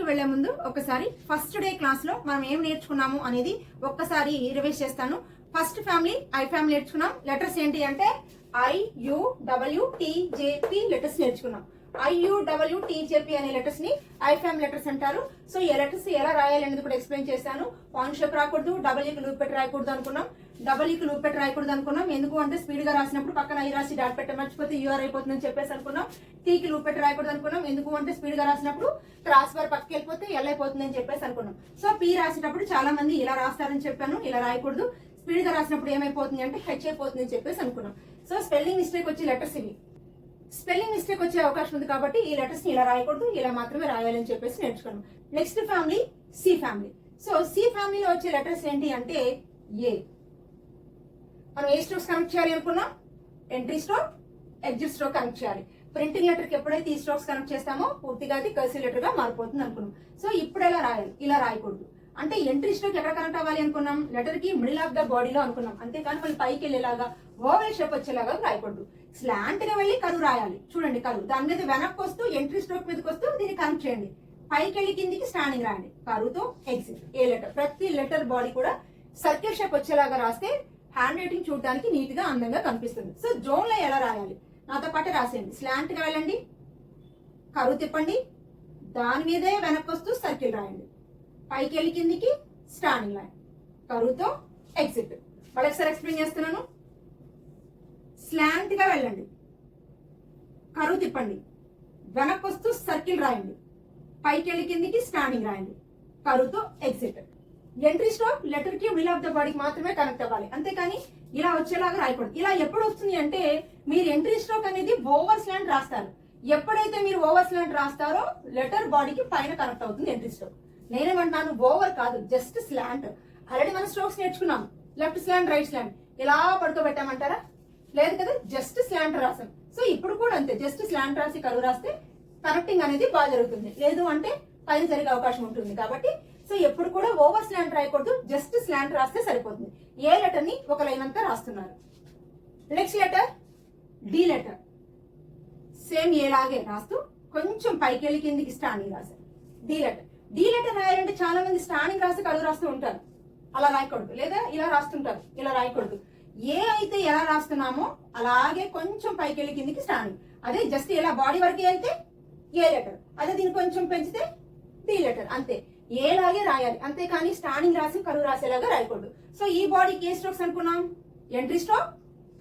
వీడియోలోకి వెళ్ళే ముందు ఒకసారి ఫస్ట్ డే క్లాస్లో మనం ఏం నేర్చుకున్నాము అనేది ఒక్కసారి రివైజ్ చేస్తాను. ఫస్ట్ ఫ్యామిలీ ఐ ఫ్యామిలీ నేర్చుకున్నాం. లెటర్స్ ఏంటి అంటే ఐ యు డబ్ల్యూ లెటర్స్ నేర్చుకున్నాం. I U W T J P అనే లెటర్స్ని ఐ ఫ్యామ్ లెటర్స్ అంటారు. సో ఈ లెటర్స్ ఎలా రాయాలి అనేది కూడా ఎక్స్ప్లెయిన్ చేశాను. పాయింట్ షేప్ రాకూడదు డబల్ లూప్ పెట్టి రాయకూడదు అనుకున్నాం. డబల్ ఈకి లూప్ పెట్టి రాయకూడదు అనుకున్నాం. ఎందుకు అంటే స్పీడ్గా రాసినప్పుడు పక్కన ఐ రాసి డాట్ పెట్ట మర్చిపోతే యూఆర్ అయిపోతుందని చెప్పేసి అనుకున్నాం. టీకి లూప్ పెట్టి రాయకూడదు అనుకున్నాం. ఎందుకు అంటే స్పీడ్గా రాసినప్పుడు క్రాస్ బార్ పక్కకి వెళ్ళిపోతే ఎల్ అయిపోతుందని చెప్పేసి అనుకున్నాం. సో పీ రాసేటప్పుడు చాలా మంది ఇలా రాస్తారని చెప్పాను. ఇలా రాయకూడదు. స్పీడ్గా రాసినప్పుడు ఏమైపోతుంది అంటే హెచ్ అయిపోతుంది అని చెప్పేసి అనుకున్నాం. సో స్పెల్లింగ్ మిస్టేక్ వచ్చి లెటర్స్ ఇవి. స్పెల్లింగ్ మిస్టేక్ వచ్చే అవకాశం ఉంది కాబట్టి ఈ లెటర్స్ ఇలా రాయకూడదు. ఇలా మాత్రమే రాయాలని చెప్పేసి నేర్చుకున్నాం. Next family C family so C ఫ్యామిలీలో వచ్చే లెటర్స్ ఏంటి అంటే ఏ మనం ఏ స్ట్రోక్స్ కనెక్ట్ చేయాలి అనుకున్నాం? Entry stroke exit stroke connect చేయాలి. ప్రింటింగ్ లెటర్కి ఎప్పుడైతే ఈ స్ట్రోక్స్ కనెక్ట్ చేస్తామో పూర్తిగా అది కర్సీ లెటర్గా మారిపోతుంది అనుకున్నాం. సో ఇప్పుడు ఎలా రాయాలి ఇలా రాయకూడదు. అంటే ఎంట్రీ స్ట్రోక్ ఎక్కడ కనెక్ట్ అవ్వాలి అనుకున్నాం? లెటర్కి మిడిల్ ఆఫ్ ద బాడీలో అనుకున్నాం. అంతేకాని మళ్ళీ పైకి వెళ్ళేలాగా ఓవెల్ షేప్ వచ్చేలాగా రాయకూడదు. స్లాంట్గా వెళ్ళి కరువు రాయాలి. చూడండి కరువు దాని మీద వెనక్కి వస్తూ ఎంట్రీ స్ట్రోక్ మీదకి వస్తూ దీన్ని కనెక్ట్ చేయండి. పైకి వెళ్ళి కిందికి స్టాండింగ్ రాయండి. కరువుతో ఎగ్జిట్ ఏ లెటర్ ప్రతి లెటర్ బాడీ కూడా సర్కిల్ షేప్ వచ్చేలాగా రాస్తే హ్యాండ్ రైటింగ్ చూడడానికి నీట్గా అందంగా కనిపిస్తుంది. సో జోన్లో ఎలా రాయాలి? నాతో పాటు రాసేయండి. స్లాంట్గా వెళ్ళండి. కరువు తిప్పండి. దాని మీదే వెనక్కి వస్తూ సర్కిల్ రాయండి. పైకి వెళ్ళి కిందికి స్టాండింగ్ లైన్ కరువుతో ఎగ్జిట్ మళ్ళొకసారి ఎక్స్ప్లెయిన్ చేస్తున్నాను. స్లాంట్గా వెళ్ళండి. కరువు తిప్పండి. వెనక్కి వస్తూ సర్కిల్ రాయండి. పైకి వెళ్ళి కిందికి స్టాండింగ్ రాయండి. కరువుతో ఎగ్జిట్ ఎంట్రీ స్ట్రోక్ లెటర్కి మిడిల్ ఆఫ్ ద బాడీకి మాత్రమే కనెక్ట్ అవ్వాలి. అంతేకాని ఇలా వచ్చేలాగా రాయకూడదు. ఇలా ఎప్పుడు వస్తుంది అంటే మీరు ఎంట్రీ స్ట్రోక్ అనేది ఓవర్ స్లాంట్ రాస్తారు. ఎప్పుడైతే మీరు ఓవర్ స్లాంట్ రాస్తారో లెటర్ బాడీకి పైన కనెక్ట్ అవుతుంది ఎంట్రీ స్ట్రోక్ నేనేమంటున్నాను? ఓవర్ కాదు జస్ట్ స్లాంట్ ఆల్రెడీ మనం స్ట్రోక్స్ నేర్చుకున్నాం. లెఫ్ట్ స్లాంట్ రైట్ స్లాంట్ ఇలా పడుకోబెట్టామంటారా లేదు కదా? జస్ట్ స్లాంట్ రాసాం. సో ఇప్పుడు కూడా అంతే. జస్ట్ స్లాంట్ రాసి కరువు రాస్తే కనెక్టింగ్ అనేది బాగా జరుగుతుంది. లేదు అంటే పైన జరిగే అవకాశం ఉంటుంది. కాబట్టి సో ఎప్పుడు కూడా ఓవర్ స్లాంట్ రాయకూడదు జస్ట్ స్లాంట్ రాస్తే సరిపోతుంది. ఏ లెటర్ని ఒక లైన్ అంతా రాస్తున్నారు. Next letter D letter. Same ఏలాగే రాస్తూ కొంచెం పైకి వెళ్ళి కిందికి స్టాండింగ్ రాశారు. D letter. డి లెటర్ రాయాలంటే చాలా మంది స్టాండింగ్ రాసి కడుగు రాస్తూ ఉంటారు. అలా రాయకూడదు. లేదా ఇలా రాస్తుంటారు. ఇలా రాయకూడదు. ఏ అయితే ఎలా రాస్తున్నామో అలాగే కొంచెం పైకి వెళ్ళి కిందికి స్టాండింగ్. అదే జస్ట్ ఇలా బాడీ వరకు వెళ్తే ఏ లెటర్? అదే దీన్ని కొంచెం పెంచితే డి లెటర్. అంతే. ఏలాగే రాయాలి. అంతేకాని స్టాండింగ్ రాసి కరువు రాసేలాగా రాయకూడదు. సో ఈ బాడీకి ఏ స్ట్రోక్స్ అనుకున్నాం? ఎంట్రీ స్ట్రోక్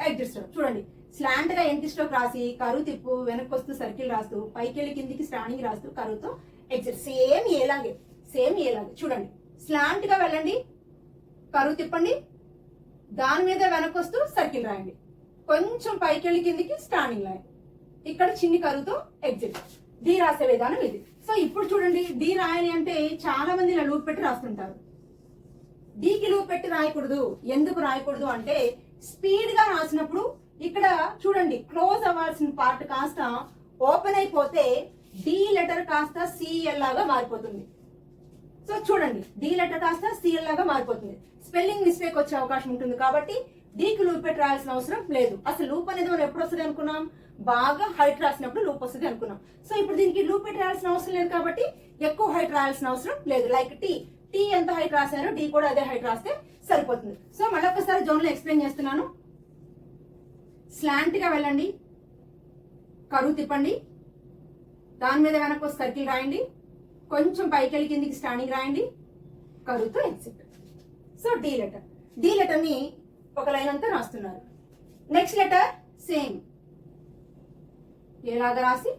ఎగ్జిట్ స్ట్రోక్ చూడండి. స్లాంట్గా ఎంట్రీ స్ట్రోక్ రాసి కరువు తిప్పు వెనక్కి వస్తూ సర్కిల్ రాస్తూ పైకి వెళ్ళి కిందికి స్టాండింగ్ రాస్తూ కరువుతో ఎగ్జిట్ సేమ్ ఏలాగే సేమ్ ఏలాగే. చూడండి. స్లాంట్గా వెళ్ళండి కరువు తిప్పండి దాని మీద వెనక్కి వస్తూ సర్కిల్ రాయండి. కొంచెం పైకి వెళ్ళి కిందికి స్టాండింగ్ లైన్ ఇక్కడ చిన్ని కరువుతో ఎగ్జిట్ డి రాసే విధానం ఇది. సో ఇప్పుడు చూడండి డి రాయాలి అంటే చాలా మంది ఇలా లూప్ పెట్టి రాస్తుంటారు. డీకి లూప్ పెట్టి రాయకూడదు. ఎందుకు రాయకూడదు అంటే స్పీడ్గా రాసినప్పుడు ఇక్కడ చూడండి క్లోజ్ అవ్వాల్సిన పార్ట్ కాస్త ఓపెన్ అయిపోతే డి లెటర్ కాస్త సిఎల్ లాగా మారిపోతుంది. సో చూడండి డి లెటర్ కాస్త సిఎల్ లాగా మారిపోతుంది. స్పెల్లింగ్ మిస్టేక్ వచ్చే అవకాశం ఉంటుంది కాబట్టి డీకి లూప్ పెట్టి రాయాల్సిన అవసరం లేదు. అసలు లూప్ అనేది మనం ఎప్పుడు వస్తుంది అనుకున్నాం? బాగా హైట్ రాసినప్పుడు లూప్ వస్తుంది అనుకున్నాం. సో ఇప్పుడు దీనికి లూప్ పెట్టి రాయాల్సిన అవసరం లేదు కాబట్టి ఎక్కువ హైట్ రాయాల్సిన అవసరం లేదు. లైక్ టీ టీ ఎంత హైట్ రాశారో టీ కూడా అదే హైట్ రాస్తే సరిపోతుంది. సో మళ్ళొకసారి జోన్లో ఎక్స్ప్లెయిన్ చేస్తున్నాను. స్లాంట్గా వెళ్ళండి. కరువు తిప్పండి. దాని మీద వెనక్కి ఒక సర్కిల్ రాయండి. కొంచెం పైకి వెళ్ళి కిందికి స్టాండింగ్ రాయండి. కరువుతో exit so D letter D లెటర్ని ఒక లైన్ అంతా రాస్తున్నారు. నెక్స్ట్ లెటర్ సేమ్ ఏలాగా రాసి?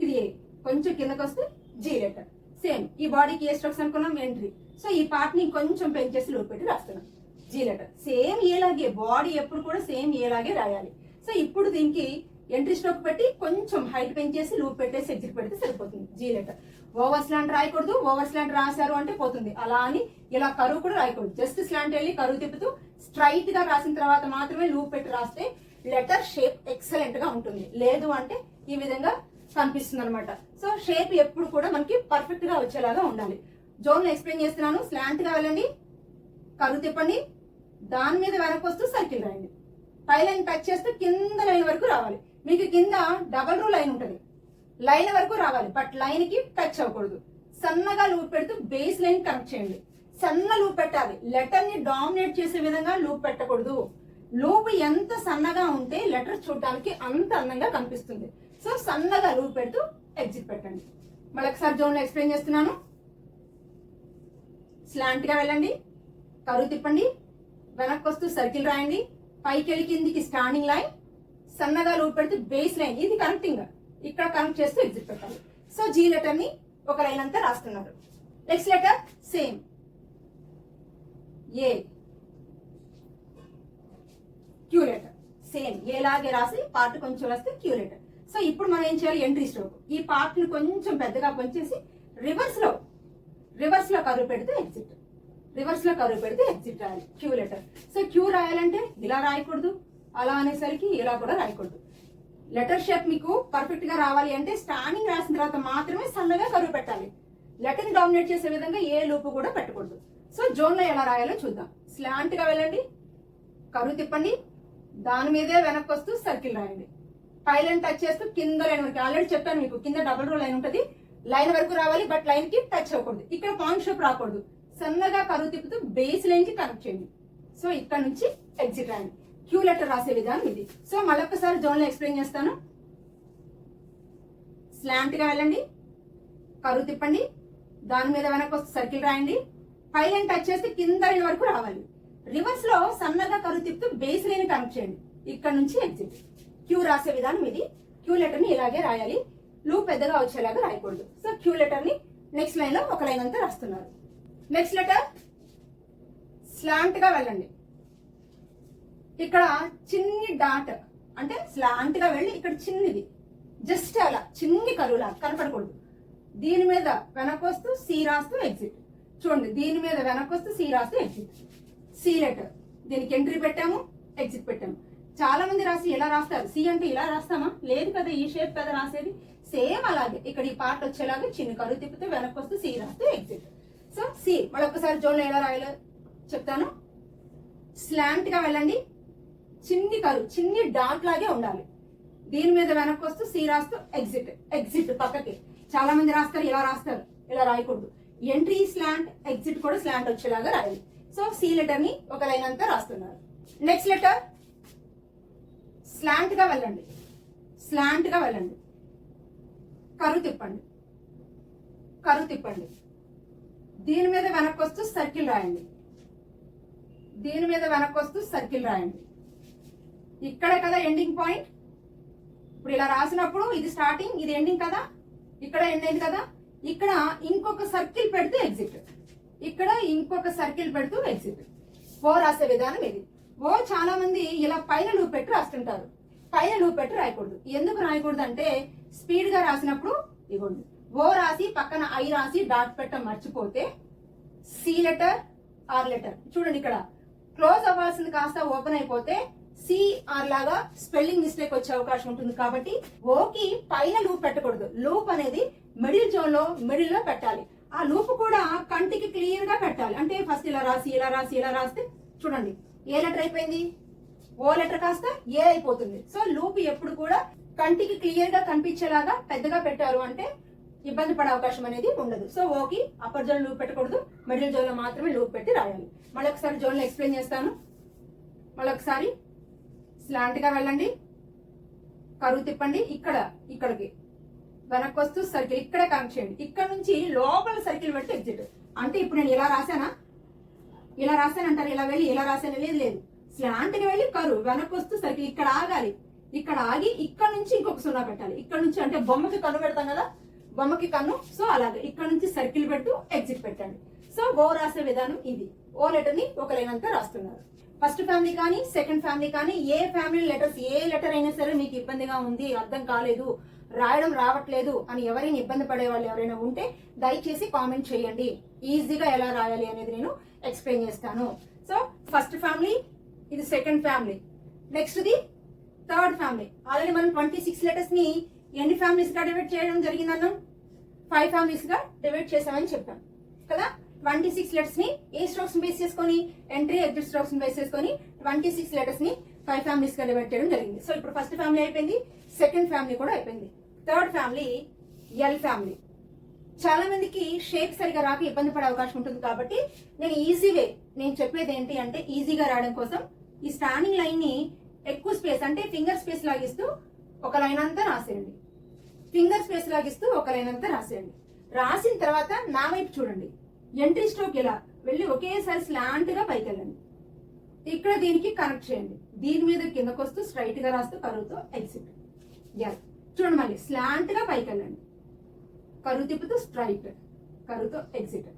ఇది ఏ? కొంచెం కిందకి వస్తే జీ లెటర్. సేమ్ ఈ బాడీకి ఏ స్ట్రక్స్ అనుకున్నాం? ఎంట్రీ. సో ఈ పార్ట్ని కొంచెం పెంచేసి లోపు పెట్టి రాస్తున్నాం. G letter. సేమ్ ఏలాగే బాడీ ఎప్పుడు కూడా సేమ్ ఏలాగే రాయాలి. సో ఇప్పుడు దీనికి ఎంట్రీ స్ట్రోక్ పెట్టి కొంచెం హైట్ పెంచేసి లూప్ పెట్టేసి ఎగ్జిట్ పెడితే సరిపోతుంది. G letter. ఓవర్ స్లాంట్ రాయకూడదు. ఓవర్ స్లాంట్ రాశారు అంటే పోతుంది. అలా అని ఇలా కరువు కూడా రాయకూడదు. జస్ట్ స్లాంట్ వెళ్ళి కరువు తిప్పుతూ స్ట్రైట్గా రాసిన తర్వాత మాత్రమే లూప్ పెట్టి రాస్తే లెటర్ షేప్ ఎక్సలెంట్గా ఉంటుంది. లేదు అంటే ఈ విధంగా కనిపిస్తుంది అనమాట సో షేప్ ఎప్పుడు కూడా మనకి పర్ఫెక్ట్గా వచ్చేలాగా ఉండాలి. జోన్ ఎక్స్ప్లెయిన్ చేస్తున్నాను. స్లాంట్గా వెళ్ళండి. కరువు తిప్పండి. దాని మీద వెనక్కి వస్తూ సర్కిల్ రాయండి. పై లైన్ టచ్ చేస్తే కింద లైన్ వరకు రావాలి. మీకు కింద డబల్ రూ లైన్ ఉంటుంది. లైన్ వరకు రావాలి. బట్ లైన్కి టచ్ అవ్వకూడదు. సన్నగా లూప్ పెడుతూ బేస్ లైన్ కనెక్ట్ చేయండి. సన్న లూప్ పెట్టాలి. లెటర్ని డామినేట్ చేసే విధంగా లూప్ పెట్టకూడదు. లోపు ఎంత సన్నగా ఉంటే లెటర్ చూడటానికి అంత అందంగా కనిపిస్తుంది. సో సన్నగా లూప్ పెడుతూ ఎగ్జిట్ పెట్టండి. మళ్ళీ ఒకసారి జోన్లో ఎక్స్ప్లెయిన్ చేస్తున్నాను. స్లాంట్గా వెళ్ళండి. కరువు తిప్పండి. వెనక్కి వస్తూ సర్కిల్ రాయండి. పైకి వెళ్ళి కిందికి స్టాండింగ్ లైన్ సన్నగా లూప్ పెడితే బేస్ లైన్ ఇది కనెక్టింగ్ ఇక్కడ కనెక్ట్ చేస్తూ ఎగ్జిట్ పెట్టాలి సో జీ లెటర్ని ఒక లైన్ అంతా రాస్తున్నారు. Next letter same A Q letter same ఏలాగే రాసి పార్ట్ కొంచెం రాస్తే క్యూ లెటర్ సో ఇప్పుడు మనం ఏం చేయాలి? ఎంట్రీ స్ట్రోక్ ఈ పార్ట్ని కొంచెం పెద్దగా కొంచేసి రివర్స్లో రివర్స్లో కరువు పెడితే ఎగ్జిట్ రివర్స్లో కరువు పెడితే ఎగ్జిట్ రాయాలి క్యూ లెటర్ సో క్యూ రాయాలంటే ఇలా రాయకూడదు అలా అనేసరికి ఇలా కూడా రాయకూడదు. లెటర్ షేప్ మీకు పర్ఫెక్ట్గా రావాలి అంటే స్టాండింగ్ రాసిన తర్వాత మాత్రమే సన్నగా కరువు పెట్టాలి. లెటర్ డామినేట్ చేసే విధంగా ఏ లూపు కూడా పెట్టకూడదు. సో జోన్లో ఎలా రాయాలో చూద్దాం. స్లాంట్గా వెళ్ళండి కరువు తిప్పండి దాని మీదే వెనక్కి వస్తూ సర్కిల్ రాయండి. పైలైన్ టచ్ చేస్తూ కింద లైన్ వరకు ఆల్రెడీ చెప్పాను మీకు కింద డబుల్ రో లైన్ ఉంటుంది. లైన్ వరకు రావాలి బట్ లైన్కి టచ్ అవ్వకూడదు. ఇక్కడ పాయింట్ షేప్ రాకూడదు. సన్నగా కరువు తిప్పుతూ బేస్ లైన్కి కనెక్ట్ చేయండి. సో ఇక్కడ నుంచి ఎగ్జిట్ రాయండి. క్యూ లెటర్ రాసే విధానం ఇది. సో మళ్ళొక్కసారి జోన్లో ఎక్స్ప్లెయిన్ చేస్తాను. స్లాంట్గా వెళ్ళండి. కరువు తిప్పండి. దాని మీద వెనక వస్తే సర్కిల్ రాయండి. పై లైన్ టచ్ చేస్తే కింద లైన్ వరకు రావాలి. రివర్స్లో సన్నగా కరు తిప్పుతూ బేస్ లైన్ కనెక్ట్ చేయండి. ఇక్కడ నుంచి ఎగ్జిట్ క్యూ రాసే విధానం ఇది. క్యూ లెటర్ని ఇలాగే రాయాలి. లూ పెద్దగా వచ్చేలాగా రాయకూడదు. సో క్యూ లెటర్ని నెక్స్ట్ లైన్లో ఒక లైన్ అంతా రాస్తున్నారు. నెక్స్ట్ లెటర్ స్లాంట్గా వెళ్ళండి. ఇక్కడ చిన్ని డాట్ అంటే స్లాంట్గా వెళ్ళి ఇక్కడ చిన్నది. జస్ట్ అలా చిన్ని కరువులా కనపడకూడదు. దీని మీద వెనకొస్తూ సి రాస్తూ ఎగ్జిట్ చూడండి దీని మీద వెనకొస్తూ సి రాస్తూ ఎగ్జిట్ సి లెటర్. దీనికి ఎంట్రీ పెట్టాము ఎగ్జిట్ పెట్టాము. చాలా మంది రాసి ఎలా రాస్తారు? సి అంటే ఇలా రాస్తామా? లేదు కదా ఈ షేప్ కదా రాసేది? సేమ్ అలాగే ఇక్కడ ఈ పార్ట్ వచ్చేలాగా చిన్న కరువు తిప్పితే వెనక్కి వస్తే సి రాస్తూ ఎగ్జిట్. సో సి ఒక్కసారి జోన్లో ఎలా రాయాలో చెప్తాను. స్లాంట్గా వెళ్ళండి. చిన్ని కరువు చిన్ని డాట్ లాగే ఉండాలి. దీని మీద వెనక్కి వస్తూ సి రాస్తూ ఎగ్జిట్ ఎగ్జిట్ పక్కకి. చాలా మంది రాస్తారు ఇలా రాస్తారు ఇలా రాయకూడదు. ఎంట్రీ స్లాంట్ ఎగ్జిట్ కూడా స్లాంట్ వచ్చేలాగా రాయాలి. సో సి లెటర్ని ఒక లైన్ అంతా రాస్తున్నారు. నెక్స్ట్ లెటర్ స్లాంట్గా వెళ్ళండి. స్లాంట్గా వెళ్ళండి. కరు తిప్పండి. కరు తిప్పండి. దీని మీద వెనక్కి వస్తూ సర్కిల్ రాయండి. దీని మీద వెనక్కి వస్తూ సర్కిల్ రాయండి. ఇక్కడే కదా ఎండింగ్ పాయింట్ ఇప్పుడు ఇలా రాసినప్పుడు ఇది స్టార్టింగ్ ఇది ఎండింగ్ కదా? ఇక్కడ ఎండ్ అయింది కదా? ఇక్కడ ఇంకొక సర్కిల్ పెడితే ఎగ్జిట్ ఇక్కడ ఇంకొక సర్కిల్ పెడుతూ ఎగ్జిట్ ఓ రాసే విధానం ఇది. ఓ చాలా మంది ఇలా పైన లూప్ పెట్టి రాస్తుంటారు. పైన లూప్ పెట్టి రాయకూడదు. ఎందుకు రాయకూడదు అంటే స్పీడ్గా రాసినప్పుడు ఇవ్వండి. ఓ రాసి పక్కన ఐ రాసి డాట్ పెట్ట మర్చిపోతే సి లెటర్ ఆర్ లెటర్. చూడండి ఇక్కడ. క్లోజ్ అవ్వాల్సింది కాస్త ఓపెన్ అయిపోతే సి ఆర్ లాగా స్పెల్లింగ్ మిస్టేక్ వచ్చే అవకాశం ఉంటుంది. కాబట్టి ఓకి పైన లూప్ పెట్టకూడదు. లూప్ అనేది మిడిల్ జోన్లో మిడిల్లో పెట్టాలి. ఆ లూప్ కూడా కంటికి క్లియర్గా పెట్టాలి. అంటే ఫస్ట్ ఇలా రాసి ఇలా రాసి ఇలా రాస్తే చూడండి ఏ లెటర్ అయిపోయింది? ఓ లెటర్ కాస్త ఏ అయిపోతుంది. సో లూప్ ఎప్పుడు కూడా కంటికి క్లియర్గా కనిపించేలాగా పెద్దగా పెట్టారు అంటే ఇబ్బంది పడే అవకాశం అనేది ఉండదు. So okay upper zone loop పెట్టకూడదు. మిడిల్ జోన్లో మాత్రమే లూప్ పెట్టి రాయాలి. మళ్ళీ ఒకసారి జోన్లో ఎక్స్ప్లెయిన్ చేస్తాను. మళ్ళీ ఒకసారి స్లాంట్గా వెళ్ళండి. కరువు తిప్పండి. ఇక్కడ ఇక్కడికి. వెనక్కి వస్తూ సర్కిల్ ఇక్కడే కనెక్ట్ చేయండి. ఇక్కడ నుంచి లోపల సర్కిల్ పెట్టి ఎగ్జిట్ అంటే ఇప్పుడు నేను ఇలా రాశానా? ఇలా రాశాను అంటారు ఇలా వెళ్ళి ఇలా రాశాను లేదు లేదు. స్లాంట్ వెళ్ళి కరువు వెనక్కి వస్తూ సర్కిల్ ఇక్కడ ఆగాలి. ఇక్కడ ఆగి ఇక్కడ నుంచి ఇంకొక సున్నా పెట్టాలి. ఇక్కడ నుంచి అంటే బొమ్మకి కన్ను పెడతాం కదా? బొమ్మకి కన్ను. సో అలాగే ఇక్కడ నుంచి సర్కిల్ పెట్టు ఎగ్జిట్ పెట్టండి. సో ఓ రాసే విధానం ఇది. ఓ లెటర్ని ఒక లైన్ అంతా రాస్తున్నారు. ఫస్ట్ ఫ్యామిలీ కానీ సెకండ్ ఫ్యామిలీ కానీ ఏ ఫ్యామిలీ లెటర్స్ ఏ లెటర్ అయినా సరే మీకు ఇబ్బందిగా ఉంది అర్థం కాలేదు. రాయడం రావట్లేదు అని ఎవరైనా ఇబ్బంది పడే వాళ్ళు ఎవరైనా ఉంటే దయచేసి కామెంట్ చేయండి. ఈజీగా ఎలా రాయాలి అనేది నేను ఎక్స్ప్లెయిన్ చేస్తాను. సో ఫస్ట్ ఫ్యామిలీ ఇది second family. Next the third family. Already మనం ట్వంటీ సిక్స్ లెటర్స్ని ఎన్ని ఫ్యామిలీస్గా డివైడ్ చేయడం జరిగిందన్నాం ఫైవ్ ఫ్యామిలీస్గా డివైడ్ చేసామని చెప్పాం. కదా? ట్వంటీ సిక్స్ లెటర్స్ని ఏ స్ట్రోక్స్ బేస్ చేసుకొని ఎంట్రీ ఎగ్జిట్ స్ట్రోక్స్ బేస్ చేసుకొని ట్వంటీ సిక్స్ లెటర్స్ని ఫైవ్ ఫ్యామిలీస్గా డివైడ్ చేయడం జరిగింది. సో ఇప్పుడు ఫస్ట్ ఫ్యామిలీ అయిపోయింది సెకండ్ ఫ్యామిలీ కూడా అయిపోయింది. Third family L family. చాలా మందికి షేప్ సరిగా రాక ఇబ్బంది పడే అవకాశం ఉంటుంది కాబట్టి నేను ఈజీ వే నేను చెప్పేది ఏంటి అంటే ఈజీగా రాయడం కోసం ఈ స్టాండింగ్ లైన్ని ఎక్కువ స్పేస్ అంటే ఫింగర్ స్పేస్ లాగిస్తూ ఒక లైన్ అంతా రాసేయండి. ఫింగర్ స్పేస్ లాగిస్తూ ఒక లైన్ అంతా రాసేయండి. రాసిన తర్వాత నా వైపు చూడండి. ఎంట్రీ స్ట్రోక్ ఇలా వెళ్ళి ఒకేసారి స్లాంట్గా పైకి వెళ్ళండి. ఇక్కడ దీనికి కనెక్ట్ చేయండి. దీని మీద కిందకు వస్తూ స్ట్రైట్గా రాస్తూ కరువుతో ఎగ్జిట్ ఎస్ చూడండి మళ్ళీ. స్లాంట్గా పైకి వెళ్ళండి కరువు తిప్పుతూ స్ట్రైట్ కరువుతో ఎగ్జిట్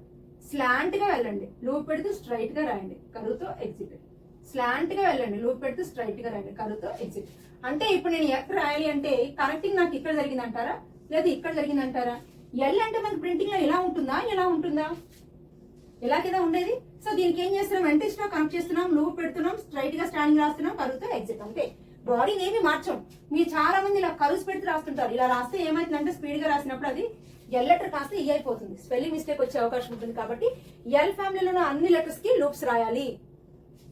స్లాంట్గా వెళ్ళండి. లూప్ పెడుతూ స్ట్రైట్గా రాయండి. కరువుతో ఎగ్జిట్ స్లాంట్గా వెళ్ళండి. లూప్ పెడుతూ స్ట్రైట్గా రాయండి. కరువుతో ఎగ్జిట్ అంటే ఇప్పుడు నేను ఎక్కడ రాయాలి అంటే కరెక్టింగ్ నాకు ఇక్కడ జరిగిందంటారా లేదా ఇక్కడ జరిగిందంటారా ఎల్ అంటే మనకి ప్రింటింగ్లో ఎలా ఉంటుందా? ఎలా ఉంటుందా? ఎలా కదా ఉండేది? సో దీనికి ఏం చేస్తున్నాం? వెంట ఇష్టం కనెక్ట్ చేస్తున్నాం. లూప్ పెడుతున్నాం. స్ట్రైట్గా స్టాండింగ్ రాస్తున్నాం. కరువుతో ఎగ్జిట్ అంతే. బాడీని ఏమి మార్చం. మీరు చాలా మంది ఇలా కరువుస్ పెడితే రాస్తుంటారు. ఇలా రాస్తే ఏమైతుందంటే స్పీడ్గా రాసినప్పుడు అది ఎల్ లెటర్ కాస్త ఈ అయిపోతుంది. స్పెల్లింగ్ మిస్టేక్ వచ్చే అవకాశం ఉంటుంది కాబట్టి ఎల్ ఫ్యామిలీలో ఉన్న అన్ని లెటర్స్కి లూప్స్ రాయాలి.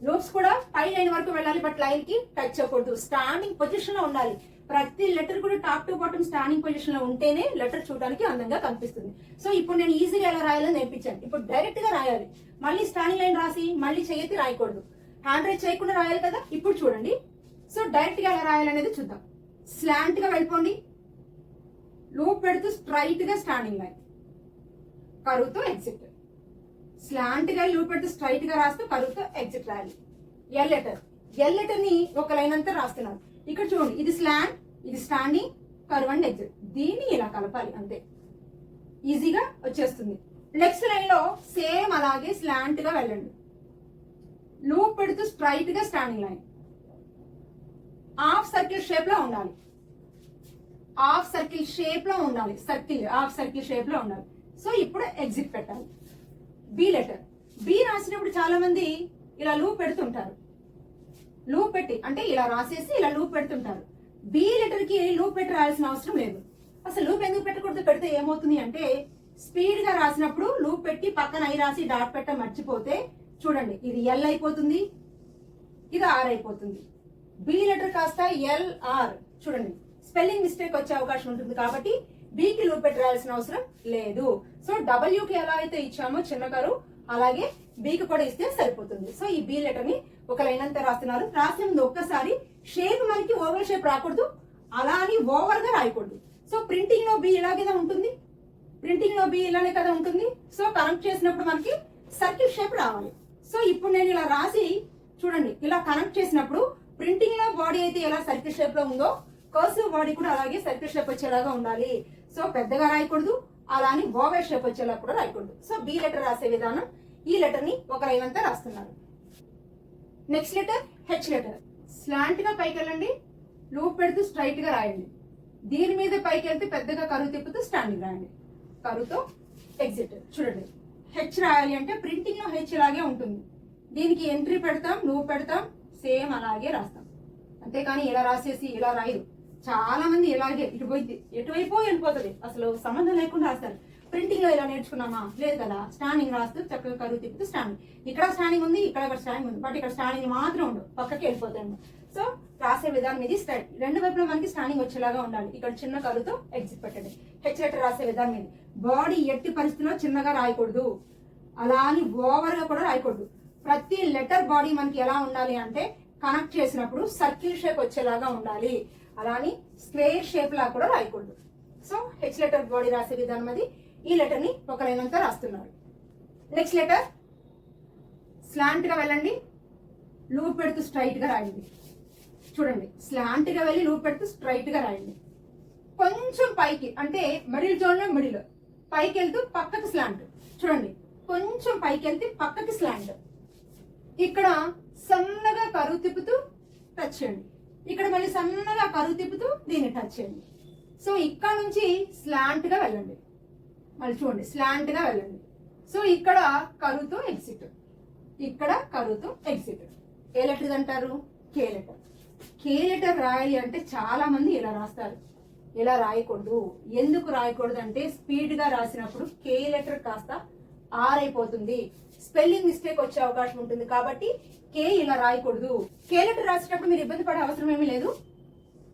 లూప్స్ కూడా పై లైన్ వరకు వెళ్ళాలి బట్ లైన్కి టచ్ అవ్వకూడదు. స్టాండింగ్ పొజిషన్లో ఉండాలి. ప్రతి లెటర్ కూడా టాప్ టు బాటమ్ స్టాండింగ్ పొజిషన్లో ఉంటేనే లెటర్ చూడడానికి అందంగా కనిపిస్తుంది. సో ఇప్పుడు నేను ఈజీగా ఎలా రాయాలని నేర్పించాను. ఇప్పుడు డైరెక్ట్గా రాయాలి. మళ్ళీ స్టాండింగ్ లైన్ రాసి మళ్ళీ చేయతి రాయకూడదు. హ్యాండ్ రైట్ చేయకుండా రాయాలి కదా? ఇప్పుడు చూడండి. సో డైరెక్ట్గా ఎలా రాయాలనేది చూద్దాం. స్లాంట్గా వెళ్ళిపోండి. లూప్ పెడుతూ స్ట్రైట్గా స్టాండింగ్ లైన్. కరువుతో ఎగ్జిట్. స్లాంట్గా లూప్ పెడుతూ స్ట్రైట్గా రాస్తూ కరువుతో ఎగ్జిట్ రాయాలి. ఎల్ లెటర్ ఎల్ లెటర్ని ఒక లైన్ అంతా రాస్తున్నాను ఇక్కడ చూడండి ఇది స్లాంట్ ఇది స్టాండింగ్ కరువు అండ్ ఎగ్జిట్. దీన్ని ఇలా కలపాలి అంతే. ఈజీగా వచ్చేస్తుంది. నెక్స్ట్ లైన్లో సేమ్ అలాగే స్లాంట్గా వెళ్ళండి. లూప్ పెడుతూ స్ట్రైట్గా స్టాండింగ్ లైన్. హాఫ్ సర్కిల్ షేప్లో ఉండాలి. హాఫ్ సర్కిల్ షేప్లో ఉండాలి. సర్కిల్ హాఫ్ సర్కిల్ షేప్లో ఉండాలి. సో ఇప్పుడు ఎగ్జిట్ పెట్టాలి. బి లెటర్ బి రాసినప్పుడు చాలా మంది ఇలా లూప్ పెడుతుంటారు. లూప్ పెట్టి అంటే ఇలా రాసేసి ఇలా లూప్ పెడుతుంటారు. బి లెటర్కి లూప్ పెట్టి రాయాల్సిన అవసరం లేదు. అసలు లూప్ ఎందుకు పెట్టకూడదు? పెడితే ఏమవుతుంది అంటే స్పీడ్గా రాసినప్పుడు లూప్ పెట్టి పక్కన ఐ రాసి డాట్ పెట్ట మర్చిపోతే చూడండి ఇది ఎల్ అయిపోతుంది. ఇది ఆర్ అయిపోతుంది. బి లెటర్ కాస్త ఎల్ఆర్ చూడండి. స్పెల్లింగ్ మిస్టేక్ వచ్చే అవకాశం ఉంటుంది కాబట్టి బీకి లూప్ పెట్టి రాయాల్సిన అవసరం లేదు. సో డబ్ల్యూకి ఎలా అయితే ఇచ్చామో చిన్న అలాగే బీకి కూడా ఇస్తే సరిపోతుంది. సో ఈ బి లెటర్ని ఒక లైన్ అంతా రాస్తున్నారు. రాసే ముందు ఒక్కసారి షేప్ మనకి ఓవర్ షేప్ రాకూడదు. అలా అని ఓవర్గా రాయకూడదు. సో ప్రింటింగ్లో బి ఇలాగే ఉంటుంది? ప్రింటింగ్లో బి ఇలానే కదా ఉంటుంది? సో కనెక్ట్ చేసినప్పుడు మనకి సర్కిల్ షేప్ రావాలి. సో ఇప్పుడు నేను ఇలా రాసి చూడండి ఇలా కనెక్ట్ చేసినప్పుడు ప్రింటింగ్లో బాడీ అయితే ఎలా సర్కిల్ షేప్లో ఉందో కర్సివ్ బాడీ కూడా అలాగే సర్కిల్ షేప్ వచ్చేలాగా ఉండాలి. సో పెద్దగా రాయకూడదు అలా అని ఓవర్ షేప్ వచ్చేలా కూడా రాయకూడదు. సో బి లెటర్ రాసే విధానం ఈ లెటర్ని ఒక లైన్ అంతా రాస్తున్నారు. నెక్స్ట్ లెటర్ హెచ్ లెటర్ స్లాంట్గా పైకి వెళ్ళండి లూప్ పెడుతూ స్ట్రైట్గా రాయండి. దీని మీద పైకి వెళ్తే పెద్దగా కరువు తిప్పుతూ స్టాండింగ్ రాయండి. కరువుతో ఎగ్జిట్ చూడండి. హెచ్ రాయాలి అంటే ప్రింటింగ్లో హెచ్ లాగే ఉంటుంది. దీనికి ఎంట్రీ పెడతాం లూప్ పెడతాం సేమ్ అలాగే రాస్తాం. అంతేకాని ఇలా రాసేసి ఇలా రాయరు చాలా మంది ఇలాగే ఇటుపోయింది ఎటువైపో వెళ్ళిపోతుంది. అసలు సంబంధం లేకుండా రాస్తారు. ప్రింటింగ్లో ఇలా నేర్చుకున్నామా? లేదు కదా. స్టాండింగ్ రాస్తూ చక్కగా కరువు తిప్పుతూ స్టాండింగ్ ఇక్కడ స్టాండింగ్ ఉంది ఇక్కడ ఇక్కడ స్టాండింగ్ ఉంది. బట్ ఇక్కడ స్టాండింగ్ మాత్రం ఉండదు. పక్కకి వెళ్ళిపోతాయి సో రాసే విధానం ఇది స్టార్ట్ రెండు వైపులా మనకి స్టాండింగ్ వచ్చేలాగా ఉండాలి. ఇక్కడ చిన్న కరువుతో ఎగ్జిట్ పెట్టండి. హెచ్ లెటర్ రాసే విధానం ఇది. బాడీ ఎట్టి పరిస్థితిలో చిన్నగా రాయకూడదు. అలా అని ఓవర్గా కూడా రాయకూడదు. ప్రతి లెటర్ బాడీ మనకి ఎలా ఉండాలి అంటే కనెక్ట్ చేసినప్పుడు సర్కిల్ షేప్ వచ్చేలాగా ఉండాలి. అలా అని స్క్వేర్ షేప్ లా కూడా రాయకూడదు. సో హెచ్ లెటర్ బాడీ రాసే విధానం అది. ఈ లెటర్ని ఒక లైన్ అంతా రాస్తున్నారు. నెక్స్ట్ లెటర్ స్లాంట్గా వెళ్ళండి. లూప్ పెడుతూ స్ట్రైట్గా రాయండి. చూడండి. స్లాంట్గా వెళ్ళి లూప్ పెడుతూ స్ట్రైట్గా రాయండి. కొంచెం పైకి అంటే మిడిల్ జోన్లో మిడిల్ పైకి వెళ్తూ పక్కకి స్లాంట్ చూడండి. కొంచెం పైకి వెళ్తే పక్కకి స్లాంట్ ఇక్కడ సన్నగా కరువు తిప్పుతూ టచ్ చేయండి. ఇక్కడ మళ్ళీ సన్నగా కరువు తిప్పుతూ దీన్ని టచ్ చేయండి. సో ఇక్కడ నుంచి స్లాంట్గా వెళ్ళండి. మళ్ళీ చూడండి స్లాంట్గా వెళ్ళండి. సో ఇక్కడ కరువుతో ఎగ్జిట్ ఇక్కడ కరువుతో ఎగ్జిట్ ఏ లెటర్ అంటారు? కే లెటర్ కే లెటర్ రాయాలి అంటే చాలా మంది ఇలా రాస్తారు. ఇలా రాయకూడదు. ఎందుకు రాయకూడదు అంటే స్పీడ్గా రాసినప్పుడు కే లెటర్ కాస్త ఆర్ అయిపోతుంది. స్పెల్లింగ్ మిస్టేక్ వచ్చే అవకాశం ఉంటుంది. కాబట్టి కే ఇలా రాయకూడదు. కే లెటర్ రాసేటప్పుడు మీరు ఇబ్బంది పడే అవసరం ఏమీ లేదు.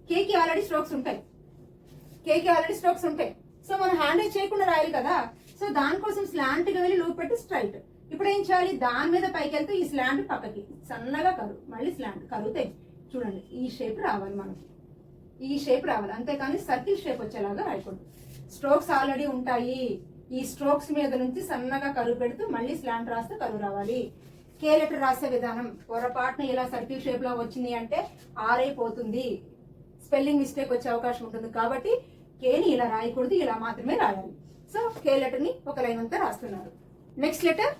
కేకి ఆల్రెడీ స్ట్రోక్స్ ఉంటాయి. కేకి ఆల్రెడీ స్ట్రోక్స్ ఉంటాయి. సో మనం హ్యాండ్ చేయకుండా రాయాలి కదా. సో దానికోసం స్లాంట్గా వెళ్ళి లూప్ పెట్టి స్ట్రైట్. ఇప్పుడు ఏం చేయాలి? దాని మీద పైకి వెళ్తే ఈ స్లాంట్ పక్కకి. సన్నగా కరువు మళ్ళీ స్లాంట్ కరుగుతాయి చూడండి ఈ షేప్ రావాలి మనకి. ఈ షేప్ రావాలి. అంతేకాని సర్కిల్ షేప్ వచ్చేలాగా రాయకూడదు. స్ట్రోక్స్ ఆల్రెడీ ఉంటాయి. ఈ స్ట్రోక్స్ మీద నుంచి సన్నగా కరువు పెడుతూ మళ్ళీ స్లాంట్ రాస్తే కరువు రావాలి. కే లెటర్ రాసే విధానం పొరపాటున ఇలా సర్కిల్ షేప్లో వచ్చింది అంటే ఆరైపోతుంది స్పెల్లింగ్ మిస్టేక్ వచ్చే అవకాశం ఉంటుంది కాబట్టి కేని ఇలా రాయకూడదు ఇలా మాత్రమే రాయాలి. సో కే లెటర్ని ఒక లైన్ అంతా రాస్తున్నారు. నెక్స్ట్ లెటర్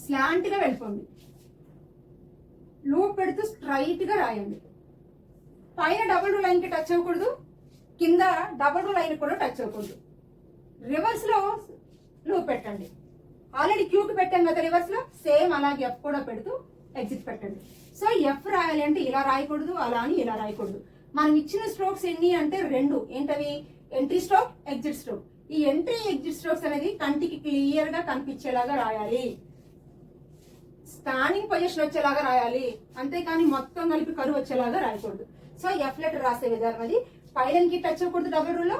స్లాంట్గా వెళ్ళిపోండి. లూప్ పెడుతూ స్ట్రైట్గా రాయండి. పైన డబుల్ రూ లైన్కి టచ్ అవ్వకూడదు కింద డబుల్ రూ లైన్ కూడా టచ్ అవ్వకూడదు. రివర్స్లో లూప్ పెట్టండి. ఆల్రెడీ క్యూకి పెట్టాం కదా రివర్స్లో సేమ్ అలాగే ఎఫ్ కూడా పెడుతూ ఎగ్జిట్ పెట్టండి. సో ఎఫ్ రాయాలి అంటే ఇలా రాయకూడదు అలా అని ఇలా రాయకూడదు. మనం ఇచ్చిన స్ట్రోక్స్ ఎన్ని అంటే రెండు. ఏంటవి? ఎంట్రీ స్ట్రోక్ ఎగ్జిట్ స్ట్రోక్ ఈ ఎంట్రీ ఎగ్జిట్ స్ట్రోక్స్ అనేది కంటికి క్లియర్గా కనిపించేలాగా రాయాలి. స్టాండింగ్ పొజిషన్ వచ్చేలాగా రాయాలి. అంతేకాని మొత్తం కలిపి కరువు వచ్చేలాగా రాయకూడదు. సో ఎఫ్ లెటర్ రాసే విధానం అది. పైలన్కి టచ్ అవ్వకూడదు డబుల్ రూల్లో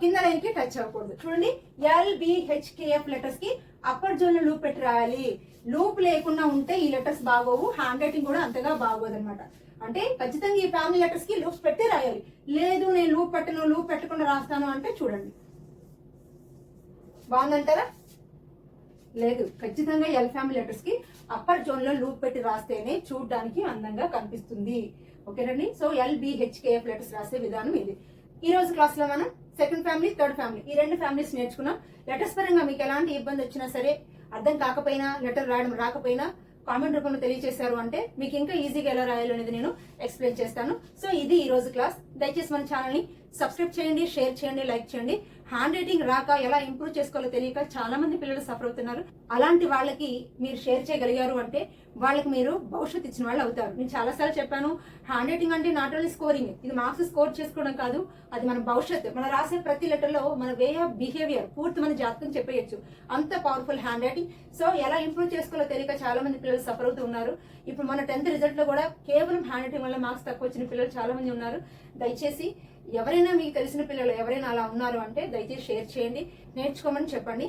కింద లైన్కి టచ్ అవ్వకూడదు. చూడండి L B H K F లెటర్స్కి upper జోన్లో లూప్ పెట్టి రాయాలి. లూప్ లేకుండా ఉంటే ఈ లెటర్స్ బాగోవు హ్యాండ్ రైటింగ్ కూడా అంతగా బాగోదు అనమాట అంటే ఖచ్చితంగా ఈ ఫ్యామిలీ లెటర్స్కి లూప్ పెట్టి రాయాలి. లేదు నేను లూప్ పెట్టను లూప్ పెట్టకుండా రాస్తాను అంటే చూడండి. బాగుందంటారా? లేదు ఖచ్చితంగా ఎల్ ఫ్యామిలీ లెటర్స్కి అప్పర్ జోన్లో లూప్ పెట్టి రాస్తేనే చూడడానికి అందంగా కనిపిస్తుంది. ఓకేనండి? సో ఎల్బిహెచ్కేఎఫ్ లెటర్స్ రాసే విధానం ఇది. ఈ రోజు క్లాస్లో మనం సెకండ్ ఫ్యామిలీ థర్డ్ ఫ్యామిలీ ఈ రెండు ఫ్యామిలీస్ నేర్చుకున్నాం. లెటర్స్ పరంగా మీకు ఎలాంటి ఇబ్బంది వచ్చినా సరే అర్థం కాకపోయినా లెటర్ రాయడం రాకపోయినా కామెంట్ రూపంలో తెలియజేశారు అంటే మీకు ఇంకా ఈజీగా ఎలా రాయాలో అనేది నేను ఎక్స్ప్లెయిన్ చేస్తాను. సో ఇది ఈ రోజు క్లాస్ దయచేసి మన ఛానల్ని సబ్స్క్రైబ్ చేయండి షేర్ చేయండి లైక్ చేయండి. హ్యాండ్ రైటింగ్ రాక ఎలా ఇంప్రూవ్ చేసుకోవాలో తెలియక చాలా మంది పిల్లలు సఫర్ అవుతున్నారు. అలాంటి వాళ్ళకి మీరు షేర్ చేయగలిగారు అంటే వాళ్ళకి మీరు భవిష్యత్తు ఇచ్చిన వాళ్ళు అవుతారు. నేను చాలా సార్లు చెప్పాను హ్యాండ్ రైటింగ్ అంటే నాట్ ఓన్లీ స్కోరింగ్ ఇది మార్క్స్ స్కోర్ చేసుకోవడం కాదు అది మన భవిష్యత్తు. మనం రాసే ప్రతి లెటర్లో మన వే ఆఫ్ బిహేవియర్ పూర్తి మన జాతకం చెప్పేయచ్చు. అంత పవర్ఫుల్ హ్యాండ్ రైటింగ్. సో ఎలా ఇంప్రూవ్ చేసుకోవాలో తెలియక చాలా మంది పిల్లలు సఫర్ అవుతూ ఉన్నారు. ఇప్పుడు మన టెన్త్ రిజల్ట్లో కూడా కేవలం హ్యాండ్ రైటింగ్ వల్ల మార్క్స్ తక్కువ వచ్చిన పిల్లలు చాలా మంది ఉన్నారు. దయచేసి ఎవరైనా మీకు తెలిసిన పిల్లలు ఎవరైనా అలా ఉన్నారు అంటే దయచేసి షేర్ చేయండి నేర్చుకోమని చెప్పండి.